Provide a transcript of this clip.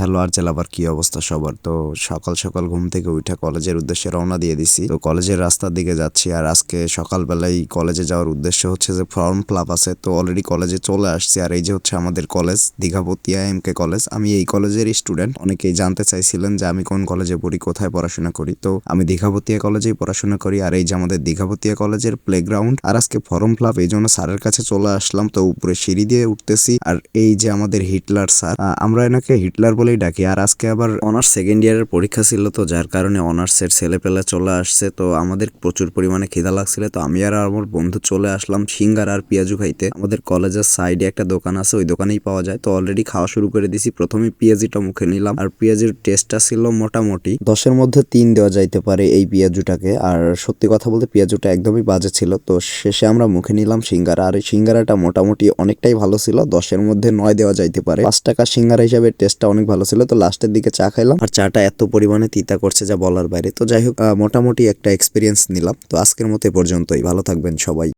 Hello আর জেলাবার কি অবস্থা সবার? তো সকাল সকাল ঘুম থেকে উঠে কলেজের উদ্দেশ্যে রওনা দিয়ে দিছি। তো কলেজের রাস্তার দিকে যাচ্ছি, আর আজকে সকালবেলায় কলেজে যাওয়ার উদ্দেশ্য হচ্ছে যে ফর্ম ফ্লাপ আছে। তো অলরেডি কলেজে চলে আসছি, আর এই যে হচ্ছে আমাদের college, Dighapatia M K college. আমি এই কলেজের স্টুডেন্ট অনেকেই জানতে চাইছিলেন যে আমি কোন কলেজে পড়ি, কোথায় পড়াশোনা করি। তো আমি দীঘাপতিয়া কলেজেই পড়াশোনা করি, আর এই যে আমাদের দীঘাপতিয়া কলেজের প্লেগ্রাউন্ড আর আজকে ফর্ম ফ্লাপ এই জন্য স্যারের কাছে চলে আসলাম। তো উপরে সিঁড়ি দিয়ে উঠতেছি, আর এই যে আমাদের হিটলার স্যার আমরা এনাকে হিটলার বলেই ডাকি। আর আজকে আবার অনার্স সেকেন্ড ইয়ারের পরীক্ষা ছিল তো, যার কারণে অনার্সের ছেলে পেলে চলে আসছে। তো আমাদের প্রচুর পরিমাণে খিদা লাগছিল তো আমি আর আমার বন্ধু চলে আসলাম সিঙ্গার আর পেঁয়াজু খাইতে। আমাদের কলেজের সাইডে একটা দোকান আছে, ওই দোকানেই পাওয়া যায়। তো অলরেডি খাওয়া শুরু করে দিছি, প্রথমে পেঁয়াজিটা মুখে নিলাম। আর পেঁয়াজির টেস্টটা ছিল মোটামুটি দশের মধ্যে তিন দেওয়া যাইতে পারে এই পেঁয়াজুটাকে। আর সত্যি কথা বলতে পেঁয়াজুটা একদমই বাজে ছিল। তো শেষে আমরা মুখে নিলাম সিঙ্গারা। আর এই সিঙ্গারাটা মোটামুটি অনেকটাই ভালো ছিল, দশের মধ্যে নয় দেওয়া যাইতে পারে। পাঁচ টাকা সিঙ্গারা হিসাবে টেস্টটা অনেক ভালো ছিল, তো লাস্টের দিকে চা খাইলাম। আর চাটা এত পরিমাণে তিতা করছে যা বলার বাইরে। তো যাই হোক মোটামুটি একটা এক্সপিরিয়েন্স নিলাম। তো আজকের মতো এ পর্যন্তই। ভালো থাকবেন সবাই।